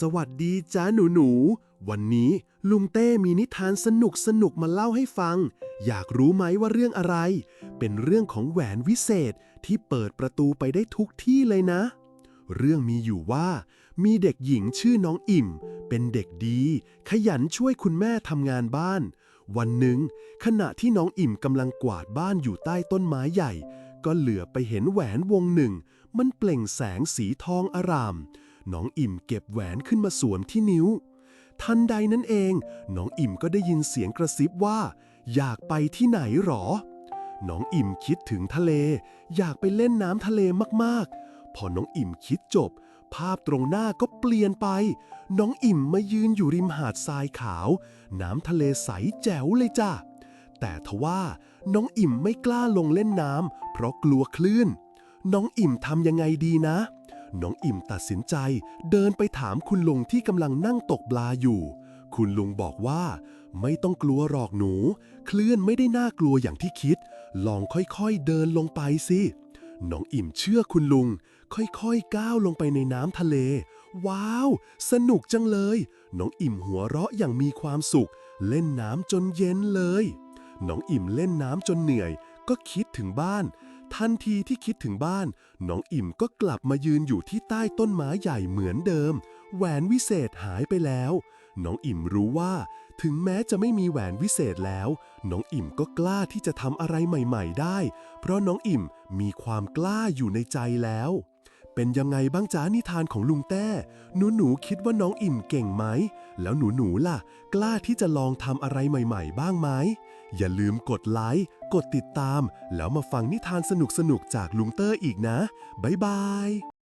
สวัสดีจ้าหนูหนูๆวันนี้ลุงเต้มีนิทานสนุกสนุกๆมาเล่าให้ฟัง อยากรู้ไหมว่าเรื่องอะไร เป็นเรื่องของแหวนวิเศษที่เปิดประตูไปได้ทุกที่เลยนะ เรื่องมีอยู่ว่า มีเด็กหญิงชื่อน้องอิ่ม เป็นเด็กดี ขยันช่วยคุณแม่ทำงานบ้าน วันหนึ่ง ขณะที่น้องอิ่มกำลังกวาดบ้านอยู่ใต้ต้นไม้ใหญ่ ก็เหลือไปเห็นแหวนวงหนึ่ง มันเปล่งแสงสีทองอาราม น้องอิ่มเก็บแหวนขึ้นมาสวมที่นิ้ว ทันใดนั้นเอง น้องอิ่มก็ได้ยินเสียงกระซิบว่า อยากไปที่ไหนหรอ น้องอิ่มคิดถึงทะเล อยากไปเล่นน้ำทะเลมากๆ พอน้องอิ่มคิดจบ ภาพตรงหน้าก็เปลี่ยนไป น้องอิ่มมายืนอยู่ริมหาดทรายขาว น้ำทะเลใสแจ๋วเลยจ้ะแต่ทว่าน้องอิ่มไม่กล้าลงเล่นน้ำเพราะกลัวคลื่น น้องอิ่มทำยังไงดีนะ น้องอิ่มตัดสินใจ เดินไปถามคุณลุงที่กำลังนั่งตกปลาอยู่ คุณลุงบอกว่า ไม่ต้องกลัวหรอกหนู คลื่นไม่ได้น่ากลัวอย่างที่คิด ลองค่อยๆเดินลงไปสิน้องอิ่มเชื่อคุณลุง ค่อยๆก้าวลงไปในน้ำทะเล ว้าว สนุกจังเลย น้องอิ่มหัวเราะอย่างมีความสุข เล่นน้ำจนเย็นเลย น้องอิ่มเล่นน้ำจนเหนื่อย ก็คิดถึงบ้าน ทันทีที่คิดถึงบ้าน น้องอิ่มก็กลับมายืนอยู่ที่ใต้ต้นไม้ใหญ่เหมือนเดิม แหวนวิเศษหายไปแล้ว น้องอิ่มรู้ว่า ถึงแม้จะไม่มีแหวนวิเศษแล้ว น้องอิ่มก็กล้าที่จะทำอะไรใหม่ ๆ ได้ เพราะน้องอิ่มมีความกล้าอยู่ในใจแล้ว เป็นยังไงบ้างจ้านิทานของลุงแต้ หนูหนูคิดว่าน้องอิ่มเก่งไหม แล้วหนูหนูล่ะ กล้าที่จะลองทำอะไรใหม่ ๆ บ้างไหม อย่าลืมกดไลค์ กดติดตาม แล้วมาฟังนิทานสนุกๆ จากลุงเตอร์อีกนะ บ๊ายบาย